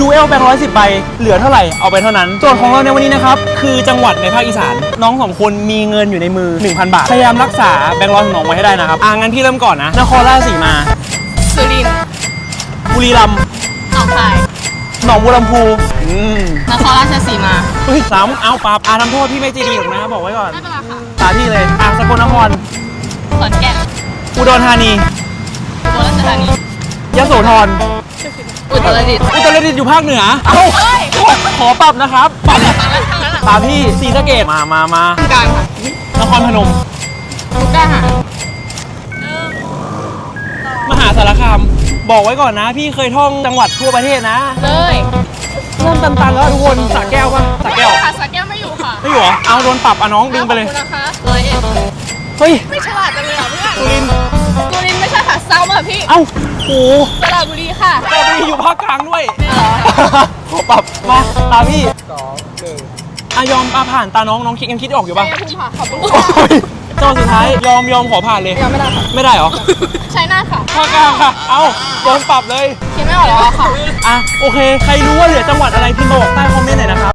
ดูเอลแบงค์ร้อยสิบใบเหลือเท่าไหร่เอาไปเท่านั้นโจทย์ของเราในวันนี้นะครับ คือจังหวัดในภาคอีสาน น้องสองคนมีเงินอยู่ในมือ 1,000 บาท พยายามรักษาแบงค์ร้อยของน้องไว้ให้ได้นะครับ อ่างั้นพี่เริ่มก่อนนะ นครราชสีมา สุรินทร์บุรีรัมย์หนองคาย หนองบัวลำพูอืมนครราชสีมา เฮ้ยสามเอาปราบอาทำโทษพี่ไม่ใจดีหรอกนะบอกไว้ก่อนไม่เป็นไรค่ะ ตาที่เลยอะสกลนครขอนแก่นอุดรธานีอุบลราชธานียโสธร อุตรดิตถ์อุตรดิตถ์อยู่ภาคเหนือ เอ้า ขอปรับนะครับปรับตามพี่ศรีสะเกดมามามากลางค่ะนครพนมมุกดาหารมหาสารคาม บอกไว้ก่อนนะ พี่เคยท่องจังหวัดทั่วประเทศนะเลยเริ่มตันๆแล้วทุกคนสระแก้วปะสระแก้วค่ะสระแก้วไม่อยู่ค่ะ ไม่อยู่เหรอ เอาโดนปรับอะน้องดึงไปเลยขอบคุณนะคะร้อยเอ็ดเฮ้ย ไม่ฉลาดจังเลยอะเพื่อนสุรินทร์สุรินทร์ไม่ใช่ค่ะเซามาพี่ เอ้าโอ้สระบุรีค่ะกระบี่อยู่ ภาคกลางด้วยไม่หรอขอปรับมาตาพี่สองหนึ่งอะยอมอะผ่านตาน้องน้องคิดยังคิดออกอยู่ปะยภูมิค่ะขอบคุณค่ะเจ้าสุดท้ายยอมยอมขอผ่านเลย ยังไม่ได้ค่ะไม่ได้เหรอใช้หนาค่ะภาคกลางค่ะ เอ้าโดนปรับเลย คิดไม่ออกแล้วอะค่ะ อะโอเค ใครรู้ว่าเหลือจังหวัดอะไรพิมพ์มาบอกใต้คอมเมนต์หน่อยนะครับ